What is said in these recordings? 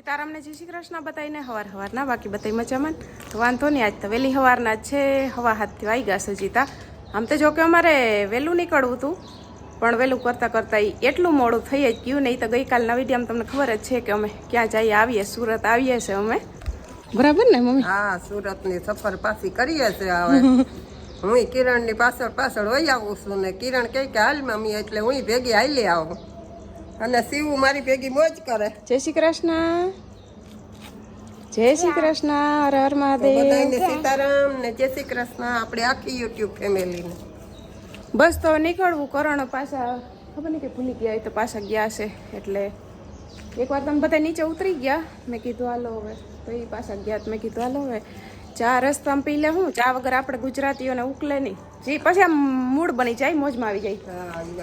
સીતારામને જય શ્રી કૃષ્ણ બતાવીને હવાર હવારના બાકી બતાવી મજામાં. તો વાંધો નહીં, આજ તો વહેલી હવારના જ છે, હવા હાથથી આવી ગયા છે જીતા. આમ તો જો કે અમારે વહેલું નીકળવું હતું, પણ વહેલું કરતાં કરતાં એટલું મોડું થઈ જ ગયું નહીં તો ગઈકાલના વિડીયોમાં તમને ખબર જ છે કે અમે ક્યાં જઈએ, આવીએ, સુરત આવીએ છે અમે. બરાબર ને, મમ્મી? હા, સુરતની સફર પાછી કરીએ છે હવે. હું કિરણની પાછળ પાછળ વહી આવું છું ને કિરણ કહે કે હાલ મમ્મી, એટલે હું ભેગી હાલી આવું. અને શિવ મારી ભેગી મોજ કરે. જય શ્રી કૃષ્ણ. જય શ્રી કૃષ્ણ. હર હર મહાદેવ. બધાને સીતારામ ને જય શ્રી કૃષ્ણ. આપણે આખી યુટ્યુબ ફેમિલીને બસ તો નીકળવું કરણ પાછા. ખબર નહીં કે ભૂલી ગયા હોય તો પાછા ગયા છે એટલે એકવાર તમે બધા નીચે ઉતરી ગયા. મેં કીધું હાલો હવે. તો એ પાછા ગયા મેં કીધું હાલો હવે. ચા રસ્તામાં પી લે હું. ચા વગર આપણે ગુજરાતીઓને ઉકલે નહીં. જે પછી આમ મૂડ બની જાય મોજમાં આવી જાય.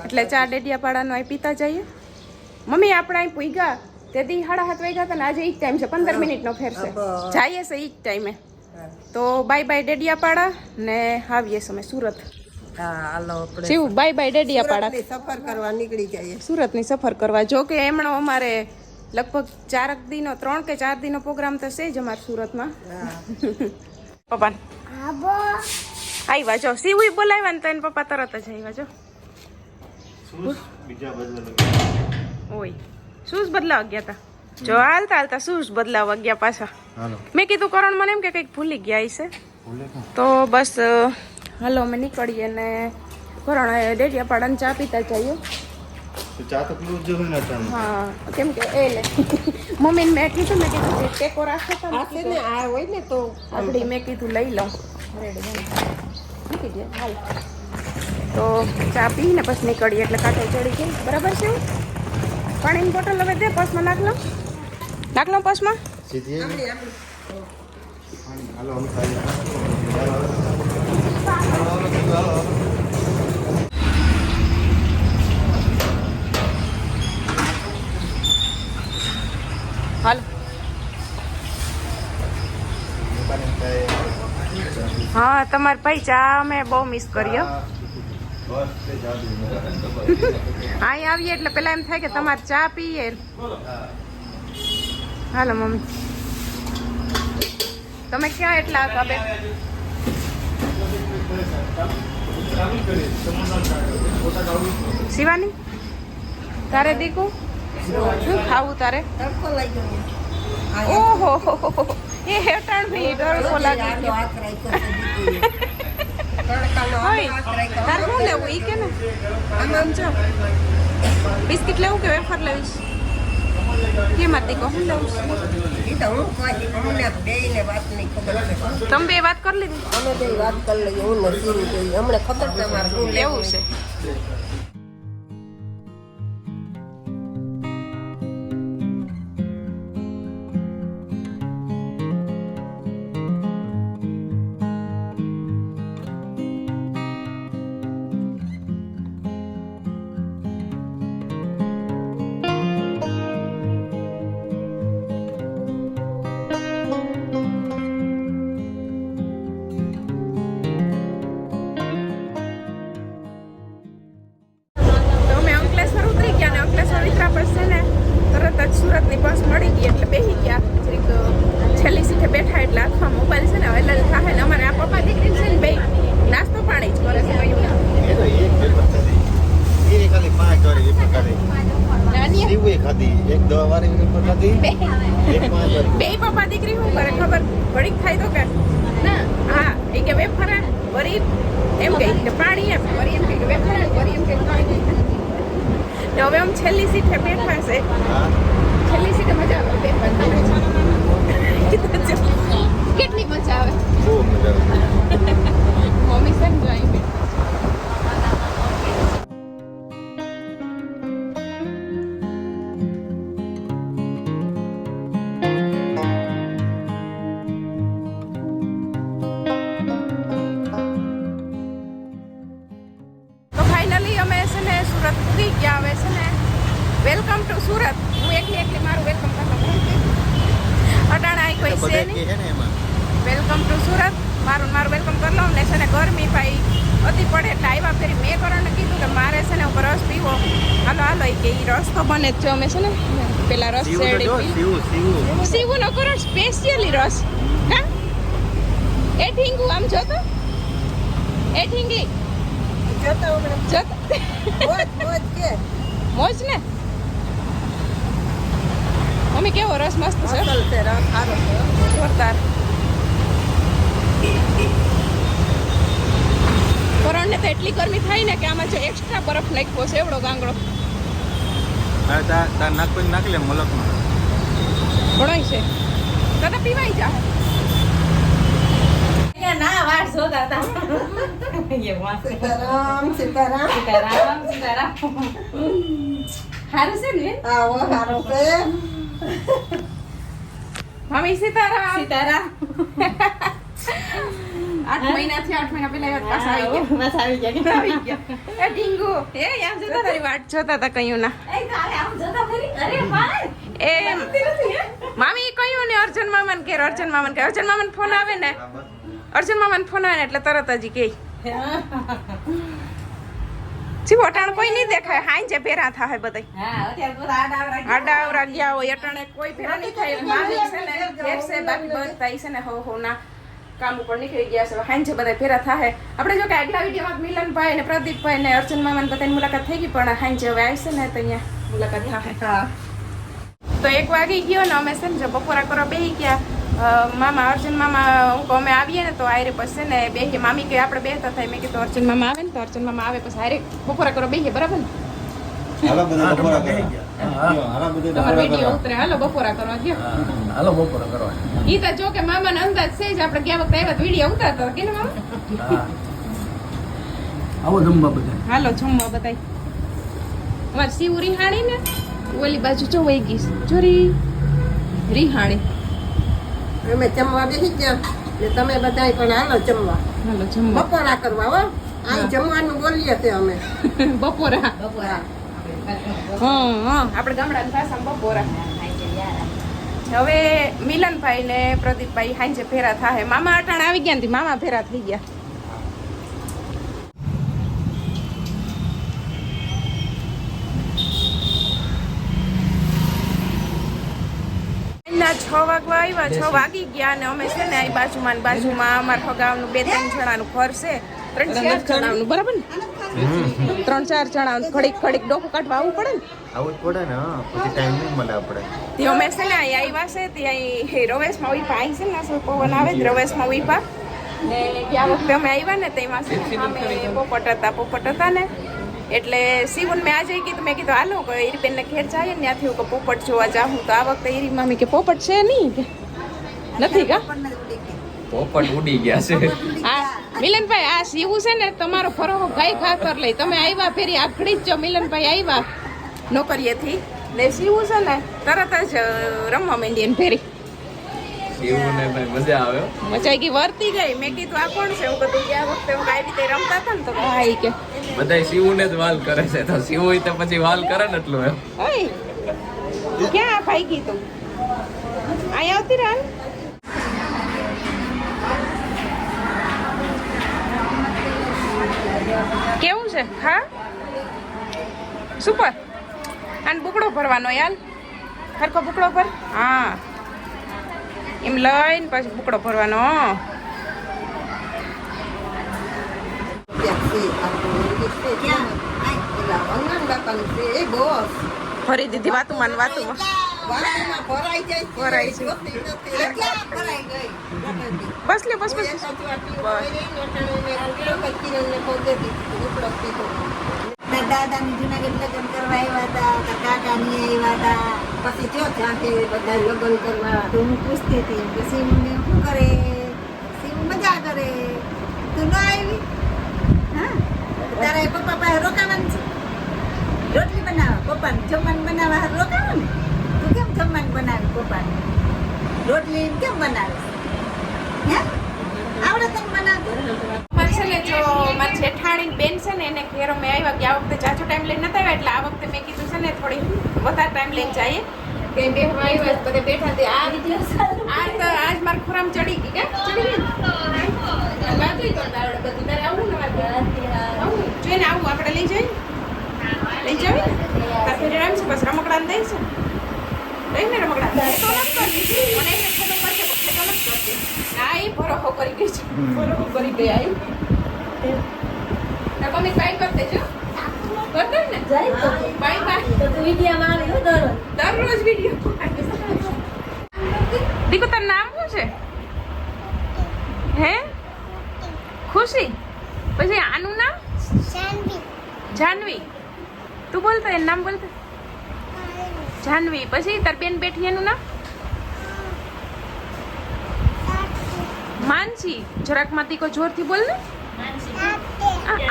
એટલે ચા ડેડિયાપાડાનો અહીં પીતા જઈએ. મમ્મી આપણે અહીં પૂગ્યા તેથી સાડા સાત વાગ્યા હતા ને આજે એ જ ટાઈમ છે. પંદર મિનિટનો ફેર છે. જઈએ છે એ જ ટાઈમે તો બાય બાય ડેડિયાપાડા ને આવીએ છીએ અમે Surat. Shiv bye bye Dediapada. સફર કરવા નીકળી જઈએ. સુરતની સફર કરવા. જો કે એમણો અમારે લગભગ ચારક દિનો ત્રણ કે ચાર દિનો પ્રોગ્રામ તો છે જ અમારે સુરતમાં. હા. પપ્પા. આવ્યા જો. શિવ બોલાવ્યા ને તો પપ્પા તરત જ આવ્યા જો. ઓય શૂઝ બદલાવા ગયા હતા જો હાલતા હાલતા શૂઝ બદલાવા ગયા પાછા. મેં કીધું કરણ મને એમ કે કંઈક ભૂલી ગયા છે તો. બસ હાલો અમે નીકળીએ ને કરણ ડેડિયાપાડાને ચા પીતા જઈએ. ચા તો પીવું જ જોઈએ ને હા કેમ કે એ લે. મમ્મીને મેં કીધું મેં કીધું જે ટેકો રાખે તો આ ને આ હોય ને તો આપણી મેં કીધું લઈ લઉં રેડી હાલ તો ચા પીને પછી નીકળીએ એટલે કાંઠે ચડી ગઈ. બરાબર છે? પાણીની બોટલ હવે દે પર્સમાં નાખ લો નાખ લો પર્સમાં. હાલો, હા તમારે ભાઈ ચા અમે બહુ મિસ કર્યો. અહીં આવીએ એટલે પેલા એમ થાય કે તમારે ચા પીએ. હાલો, મમ્મી. તમે ક્યાં એટલા બે શિવાની? તારે દીકુ? શું ખાવું તારે? તડકો ઓહો, એ હેઠળ નહીં ડરકો લાગી હાથ રાખ્યો. તારે શું લેવું? ઈ કે ને. આમ આમ જો. બિસ્કિટ લેવું કે વેફર લેવીશ. તમે બે વાત કરી લીધી? અમે બે વાત કરી લઈએ હું ને હમણાં ખબર છે મારે શું લેવું એવું છે. ને જ છે અમે છે ને પેલા રસ સીવું નો કરો સ્પેશિયલી રસ. હા? એ ઢીંગુ આમ જોતો? એ ઢીંગલી. જોતા જોતો? મોજ ને? મમ્મી કેવો રસ મસ્ત છે? જોરદાર. કરણ તો એટલી ગરમી થાય ને કે આમાં જો એક્સ્ટ્રા બરફ નાખ્યો છે એવડો ગાંગડો. હવે તાર પર નાખી લે મલકમાં. ઘણોય છે. તને પીવાઈ જા. ના વાટ જોતા હતા. સીતારામ સીતારામ. સીતારામ સીતારામ. સારું છે ને આવો સારું છે. મમ્મી સીતારામ. સીતારામ. આઠ મહિનાથી આઠ મહિના પહેલા એ પાછા આવી ગયા. બસ આવી ગયા આવી ગયા. એ ઢીંગુ એ આમ જોતા તારી વાટ જોતા હતા કયું ના એ તારે આમ જોતા ખરી અરે ભાઈ! એ મામી કયું ને અર્જુન મામન કે અર્જુન મામન કે? અર્જુન મામન ફોન આવે ને? અર્જુન મામન ફોન આવે ને એટલે તરત જ કે. જી અટાણ કોઈ નહીં દેખાય. હાઈ જે ભેરા થાય બધાય. હા અત્યારે પૂરા આડા આવરા ગયા હોય. અટાણે કોઈ ભેરા નહીં થાય. મામી છે ને ઘેર છે બાકી બધા છે ને હો હો ના કામ ઉપર નીકળી ગયા છે. હાઈ જે બધા ભેરા થાય આપણે જો કે આગલા વિડીયોમાં મિલનભાઈ ને પ્રદીપભાઈ ને અર્જુન મામા બધાની મુલાકાત થઈ ગઈ પણ હાઈ જે હવે આવશે ને તો અહીંયા મુલાકાત થાય તો એક વાગી ગયો ને અમે છે ને બપોરા કરવા બેસી ગયા. મામા અર્જુન મામા હું અમે આવીએ ને તો આયરે પછી ને બે કે મામી કે આપણે બેસતા થાય મેં કીધું અર્જુન મામા આવે ને તો અર્જુન મામા આવે પછી હારે બપોરા કરવા બેહીએ બરાબર ને? હાલો બધા બપોરા કરવા. હાલો બપોરા કરવા. ઉતરે. હાલો બપોરા કરવા ગયો. હા, હાલો બપોરે કરવા. ઈ તો જો કે મામાનો અંદાજ છે જ. આપણે ગયા વખતે આવ્યા વીડિયો ઉતારતા કે ને મામા? આવો જમવા બધા હાલો જમવા બતાય અમારે શિવ રિહાણી ને ઓલી બાજુ જો વહી ગઈ જોરી રિહાણી. અમે જમવા બેસી ગયા ને તમે બધાય પણ હાલો જમવા. હાલો જમવા. બપોરા કરવા હો. આ જમવાનું બોલીએ તે અમે. બપોરા. બપોરા. હા હા આપણે ગામડાની ભાષામાં બપોરા હવે મિલનભાઈ ને પ્રદીપભાઈ હાંજે ફેરા થાય મામા અટાણ આવી ગયા ને મામા ફેરા થઈ ગયા. છ વાગવા આવ્યા, છ વાગી ગયા અને અમે છે ને આ બાજુમાં બાજુમાં અમારા હગાવનું બે ત્રણ જણાનું ઘર છે. ત્રણ ચાર જણાનું બરાબર ને? ત્રણ ચાર જણાનું ખડીક ખડીક ડોકું કાઢવા આવવું પડે ને? આવું જ પડે ને પછી ટાઈમ નહીં મળે આપણે. તે અમે છે ને અહીં આવ્યા છે ત્યાં અહીં રવેશમાં ઊભા આવી છે ને શું પવન આવે જ રવેશમાં ઊભા ને ગયા વખતે અમે આવ્યા ને તેમાં છે ને પોપટ હતા પોપટ હતા ને. એટલે શિવન મેં આજે કીધું મેં કીધું હાલો કે ઈરીબેનને ઘેર જાય ને ત્યાંથી હું કે પોપટ જોવા જાઉં. તો આ વખતે ઈરી મામી કે પોપટ છે નહીં? કે નથી કા? પોપટ ઉડી ગયા છે. આ મિલનભાઈ આ શિવું છે ને તમારો ફરો ગાય ખાતર લઈ. તમે આવ્યા ફેરી આખડી જ છો મિલનભાઈ આવ્યા નોકરીએથી. ને શિવું છે ને તરત જ રમવા માંડી એને ફેરી ભાઈ મજા આવે હો. ગઈ વર્તી ગઈ. મેં કીધું આ કોણ છે? હું કીધું ગયા વખતે હું કઈ રીતે રમતા હતા ને તો હા ઈ કે. બધાય શિવને જ વાલ કરે છે. તો શિવ તો પછી વાલ કરે ને એટલું એમ. ક્યાં ભાઈ તું અહીંયા આવતી રાન કેવું છે? હા? સુપર. અને બુકડો ભરવાનો યાર. સરખો બુકડો ભર. હા. એમ લઈને પછી બુકડો ભરવાનો ભરી દીધી વાતું માન વાતુમાં. બસ લે બસ બસ. દાદાની જુનાગઢ લગ્ન કરવા આવ્યા હતા કાકાની આવ્યા હતા. પછી જો ત્યાંથી બધા લગ્ન કરવા તો હું પૂછતી હતી કે સીમને શું કરે? સીમ મજા કરે? તું ન આવી? હા? તારે પપ્પા પાસે રોકાવાનું છે? રોટલી બનાવવા? પપ્પાને જમવાનું બનાવવા રોકાવાનું? ને તું કેમ જમવાનું બનાવી પપ્પાને? રોટલી કેમ બનાવે? હે? આવડે તને બનાવતું? છે ને જો મારી જેઠાણી બેન છે ને એને ઘેર અમે આવ્યા આ વખતે જાજો ટાઈમ લઈને નતા આવ્યા એટલે આ વખતે મેં કીધું છે ને થોડી વધારે ટાઈમ લઈને જઈએ. કે બે આવ્યા બધે બેઠા તે આ આ તો આજ મારે ખોરામ ચડી ગઈ કે ચડી ગઈ આવડે બધું. તારે આવું ને આવું જોઈને આવું આપણે લઈ જઈએ. લઈ જવી ને ફેરી ઘરે આવીશું બસ રમકડાને દઈશું. લઈને રમકડા. ખેતો નથી. કરતી મને એને ખેતો કરશે પણ ખેતો નથી કરતી આ ઈ ભરોહો કરી ગઈ છે. ભરોહો કરી ગઈ આ ઈ. તો તમે કરી દેજો. કરતો ને. બાય બાય દરરોજ. વીડિયો દીકુ તારું નામ શું છે? હે? ખુશી? પછી આનું નામ? જાનવી. તું બોલતા એનું નામ બોલતો. જાનવી. પછી તાર બેન બેઠી એનું નામ? માનસી. જરાકમાં દીકો જોરથી બોલ ને.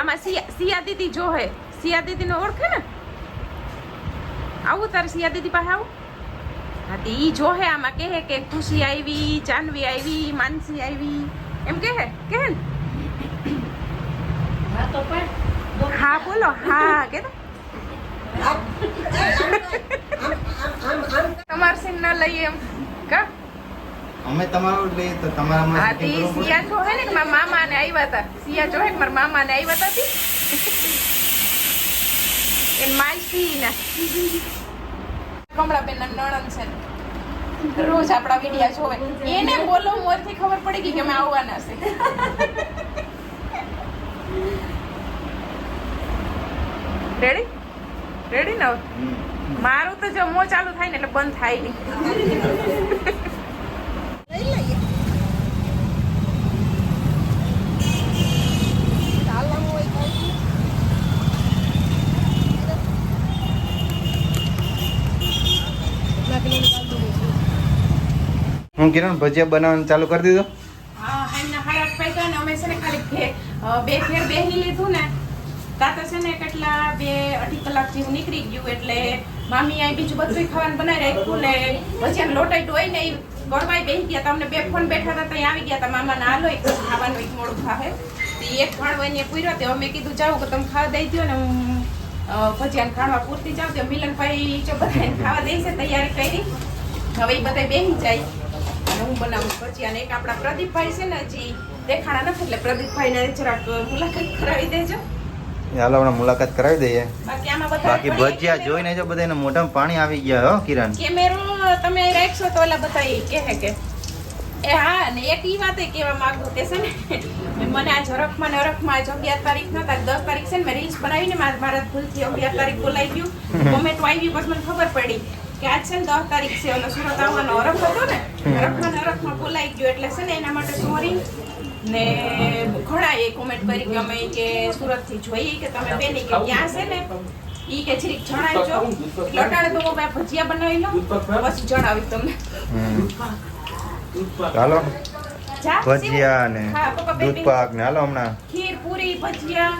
આમાં સિયા દીદી જો હે. સિયા દીદીને ઓળખે ને? આવું તારે સિયા દીદી પાસે આવું? હા તે ઈ જો હે આમાં. કહે કે ખુશી આવી જાનવી આવી માનસી આવી. એમ કહે? કહે ને? હા બોલો. હા કે તમારે સીન ના લઈએ એમ કા? અમે તમારું લઈએ તો તમારા માં setting તી સિયા જો હે ને મારા મામા ને આવ્યા હતા સિયા જો હે ને મારા મામા ને આવ્યા હતા તી? એન માસી ને કમળાબેન ના નણંદ છે. રોજ આપણા વિડિયા જોવે. એને બોલો મોરથી ખબર પડી ગઈ કે અમે આવવાના છે. રેડી રેડી ને? મારું તો જો મો ચાલુ થાય ને એટલે બંધ થાય નહીં. હું કિરણ ભજીયા બનાવવાનું ચાલુ કરી દીધું? હા એમના હાલ પૈસા ને અમે છે ને ખાલી બે ફેર બેહી લીધું ને તા તો છે ને કેટલા બે અઢી કલાક જેવું નીકળી ગયું એટલે મામી અહીં બીજું બધું ખાવાનું બનાવી રાખ્યું ને ભજીયા લોટાઈ હોય ને ગળવાઈ બેસી ગયા અમને બે ફોન બેઠા હતા ત્યાં આવી ગયા તા. મામા ના હાલો એક ખાવાનું એક મોડું ખાવે એક ખાણો એને પૂર્યો તે અમે કીધું જાવ કે તમે ખાવા દઈ દો ને હું ભજીયાને ખાણવા પૂરતી જાઉં. તો મિલનભાઈ જો બધાને ખાવા દે છે તૈયારી કરી. હવે એ બધા બેસી જાય. અને હું બનાવું ભજીયા અને એક આપણા પ્રદીપભાઈ છે ને હજી દેખાણા નથી એટલે પ્રદીપભાઈને જરાક મુલાકાત કરાવી દેજો. હાલો હમણાં મુલાકાત કરાવી દઈએ. બાકી ભજીયા જોઈને જો બધાને મોઢામાં પાણી આવી ગયા હો કિરણ. કેમેરો તમે રાખશો તો ઓલા બધા કે હે કે એ હા ને એક ઈ વાતે કહેવા માંગુ કે છે ને મને આ ઝરખમાં ને અરખમાં આજ અગિયાર તારીખ નતા દસ તારીખ છે ને મેં રીલ્સ બનાવીને મારા મારા ભૂલથી અગિયાર તારીખ બોલાઈ ગયું. કોમેન્ટ આવી પછી મને ખબર પડી કે આજ છે ને દસ તારીખ છે ઓલો સુરત આવવાનો અરખ હતો ને અરખમાં ને અરખમાં બોલાઈ ગયો એટલે છે ને એના માટે સોરી ને ઘણા એ કોમેન્ટ કરી કે અમે કે સુરતથી જોઈએ કે તમે પેલી કે ક્યાં છે ને? ઈ કે જરીક જણાવજો. લટાડે તો હું ભજીયા બનાવી લઉં પછી જણાવી તમને. ચાલો ભજીયા ને હા, પપ્પા બે દૂધ પાક ને હાલો હમણાં. ખીર પૂરી ભજીયા.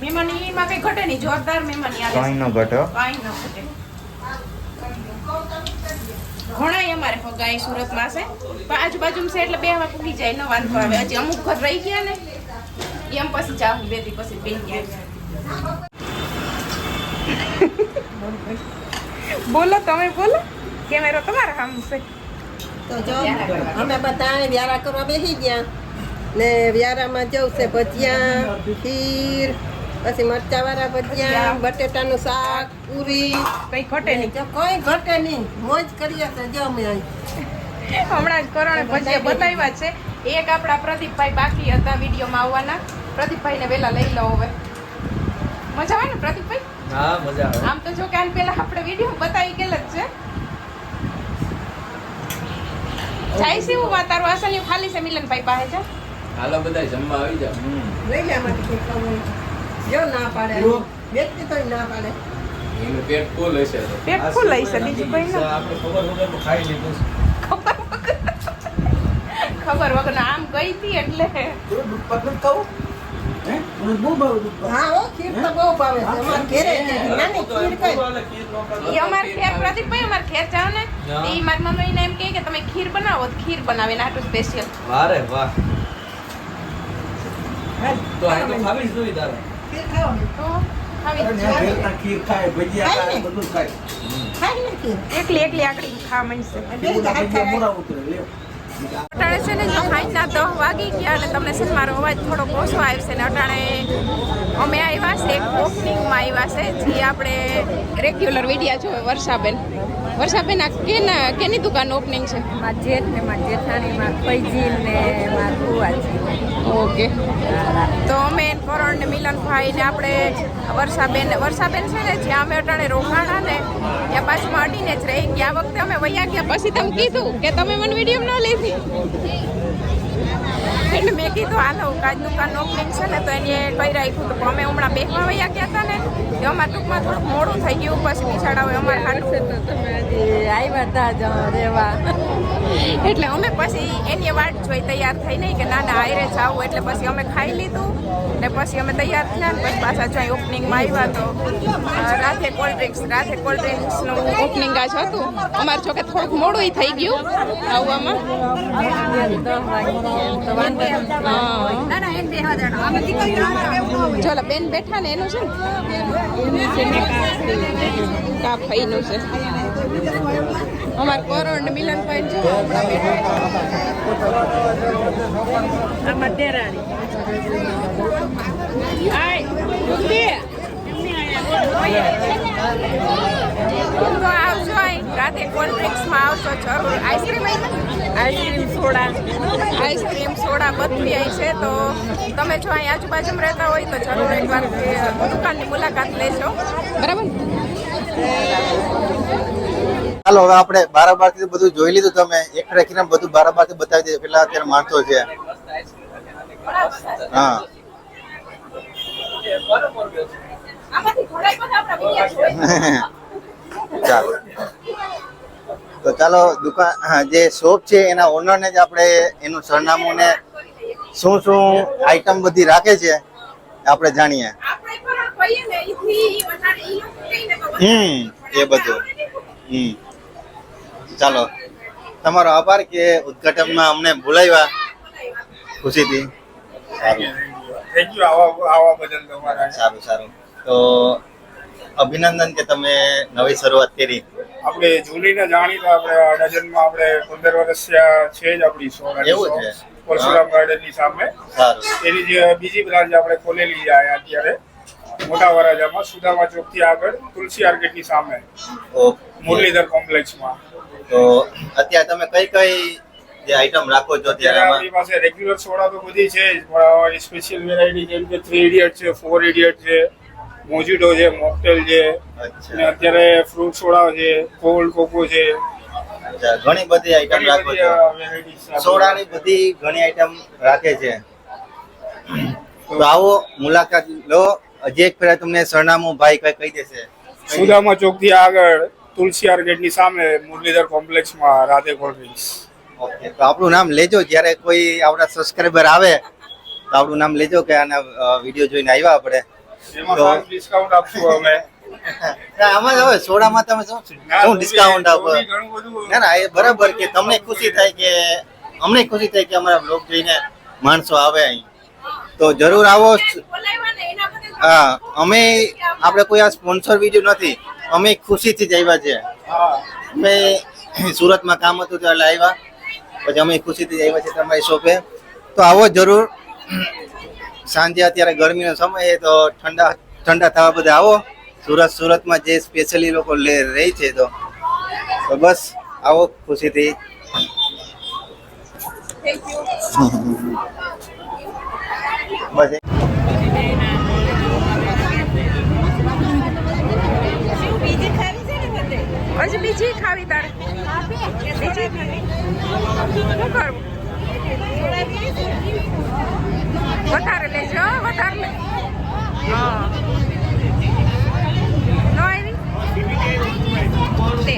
મહેમાની માં કઈ ઘટે નહીં. જોરદાર મહેમાની આવે કઈ નો ઘટે કઈ નો ઘટે. ઘણાય અમારે ફગાઈ સુરતમાં છે. પણ આજુબાજુ છે એટલે બે વાર પૂગી જાય ન વાંધો આવે. હજી અમુક ઘર રહી ગયા ને એમ પછી જાઉં બે દી પછી બે ગયા. બોલો તમે બોલો. કેમેરો તમારા સામે છે. તો જો અમે બધા વ્યારા કરવા બેસી ગયા. ને વ્યારામાં જવું છે ભજીયા ખીર પછી મરચાવાળા ભજીયા બટેટાનું શાક પૂરી. કઈ ઘટે નહીં. કઈ કોઈ ઘટે નહીં. મોજ કરીએ તો જો અમે હમણાં જ કરોણે ભજીયા બતાવ્યા છે. એક આપણા પ્રદીપભાઈ બાકી હતા વિડીયોમાં આવવાના. પ્રદીપભાઈને વેલા લઈ લો હવે. મજા આવે ને પ્રદીપભાઈ? હા મજા આવે. આમ તો જો કે આને પેલા આપણે વીડિયો બતાવી ગયેલ જ છે. જાય છે એવું તારું અસલ ખાલી છે મિલનભાઈ પાસે છે હાલો બધા જમવા આવી જાવ લઈ લે માટે. જો ના પાડે? વ્યક્તિ તો ના પાડે. એનું પેટ ફૂલ હશે. પેટ ફૂલ હશે, બીજું કંઈ ના. આપણે ખબર વગર ખાઈ લીધું ખબર વગર આમ ગઈ હતી એટલે. હા? હો ખીર તો બહુ ભાવે અમારે ઘેરે છે. ખીર કઈ. એ અમાર ખેર પ્રદીપભાઈ અમાર ખેર જાવ એ મારી મમ્મીને એમ કહે કે તમે ખીર બનાવો તો ખીર બનાવે આટલું સ્પેશિયલ વારે વાહ. તો આ તો ખાવી જ જોઈએ તારે. એકલી એકલી આકડી ખાવા. અટાણે છે ને જો સાંજના દસ વાગી ગયા અને તમને છે મારો અવાજ થોડો ઓછો આવશે ને અટાણે અમે આવ્યા છે એક ઓપનિંગમાં આવ્યા છે, જે આપણે રેગ્યુલર વિડીયા જોવે, વર્ષાબેન વર્ષાબેન આ કેના કેની દુકાન ઓપનિંગ છે? મારા જેઠ ને મારા જેઠાણી મારા ફૈજી ને મારા ભુવાજી. ઓકે. તો અમે કરણ ને મિલનભાઈ ને આપણે વર્ષાબેન વર્ષાબેન છે ને જ્યાં અમે અટાણે રોકાણા ને ત્યાં પાછું અડીને જ રહી ગયા. વખતે અમે વૈયા ગયા. પછી તમે કીધું કે તમે મને વીડિયો ન લીધી? એટલે મેં કીધું હાલો કાજ દુકાન ઓપનિંગ છે ને તો એને કહી રાખ્યું? તો અમે હમણાં બેગમાં વયા ગયા હતા ને એ અમારા ટૂંકમાં થોડુંક મોડું થઈ ગયું પછી બિચારા અમારે હાટું આવ્યા હતા જ રહેવા. એટલે અમે પછી એની વાટ જોઈ તૈયાર થઈ નહીં કે ના ના આયરે જાવું એટલે પછી અમે ખાઈ લીધું ને પછી અમે તૈયાર થયા ને પછી પાછા જોઈ ઓપનિંગમાં આવ્યા તો રાતે કોલ્ડ ડ્રિંક્સ રાતે કોલ્ડ ડ્રિંક્સનું ઓપનિંગ આજ હતું. અમારે જોકે થોડુંક મોડું થઈ ગયું આવવામાં ના ના ચલો બેન બેઠા ને એનું છે ને? કા છે? અમાર કરણ ને મિલનભાઈ છે. હમણાં બેઠા રાતે કોલ્ડ ડ્રિંક્સમાં આવશો જરૂર ice cream ice cream soda. Ice cream soda બધી અહીં છે તો તમે જો અહીં આજુબાજુમાં રહેતા હોય તો જરૂર એકવાર દુકાનની મુલાકાત લેજો. બરાબર? ચાલો હવે આપણે બારાબારથી બધું જોઈ લીધું તમે. એક રાખીને બધું બારાબારથી બતાવી દીધું પેલા અત્યારે માણસો છે. હા. આમાંથી ઘણા બધા આપણા વીડિયો જોયા. ચાલો. તો ચાલો દુકાન હા, જે શોપ છે એના ઓનર ને જ આપણે એનું સરનામું ને શું શું આઈટમ બધી રાખે છે આપણે જાણીએ. હમ એ બધું. હમ. ચાલો. તમારો આભાર કે ઉદઘાટનમાં અમને બોલાવ્યા. ખુશીથી. સારું. થેન્ક યુ આવા આવા બદલ તમારા. સારું સારું. તો અભિનંદન કે તમે નવી શરૂઆત કરી. આપણે જૂનીને જાણીતા આપણે ડઝનમાં આપણે પંદર વર્ષ છે જ આપણી સો એવું છે? પરશુરામ ગાર્ડનની સામે. સારું. એની જે બીજી બ્રાન્ચ આપણે ખોલેલી છે અત્યારે મોટા વરાજામાં સુદામા ચોકથી આગળ તુલસી માર્કેટની સામે. મુરલીધર કોમ્પ્લેક્સમાં. તો અત્યારે તમે કઈ કઈ જે આઈટમ રાખો છો અત્યારે ત્યારે આપણી પાસે રેગ્યુલર સોડા તો બધી છે પણ સ્પેશિયલ વેરાયટી જેમ કે થ્રી ઇડિયટ છે ફોર ઇડિયટ છે મોજીટો છે મોકટેલ છે અને અત્યારે ફ્રૂટ સોડા છે કોલ્ડ કોકો છે. ઘણી બધી આઈટમ રાખો છો. સોડાની બધી ઘણી આઈટમ રાખે છે. તો આવો મુલાકાત લો. હજી એક ફેરા તમને સરનામું ભાઈ કઈ કહી દેશે. સુદામા ચોકથી આગળ તુલસી ની સામે મુરલીધર કોમ્પ્લેક્સમાં રાધે કોલ્ડ ડ્રિંક્સ ઓકે તો આપણું નામ લેજો. જ્યારે કોઈ આપણા સબસ્ક્રાઈબર આવે તો આપણું નામ લેજો કે આના વીડિયો જોઈને આવ્યા આપણે. એમાં ડિસ્કાઉન્ટ આપશું અમે. આમાં હવે સોડામાં તમે શું ડિસ્કાઉન્ટ આપો? ના ના એ બરાબર કે તમને ખુશી થાય કે અમને ખુશી થાય કે અમારા બ્લોગ જોઈને માણસો આવે અહીં. તો જરૂર આવો. હા અમે આપણે કોઈ આ સ્પોન્સર બીજું નથી. અમે ખુશીથી જ આવ્યા છે અમે સુરતમાં કામ હતું ત્યારે આવ્યા પછી અમે ખુશીથી જ આવ્યા છીએ તમારી શોપે. તો આવો જરૂર. સાંજે અત્યારે ગરમીનો સમય તો ઠંડા ઠંડા થવા બધા આવો. સુરત, સુરતમાં જે સ્પેશિયલી લોકો લે, રહી છે તો. બસ, આવો ખુશીથી. બસ બીજી ખાવી તારે? બીજી શું કરવું? વધારે લેજો વધારે હા. નો આવી. તે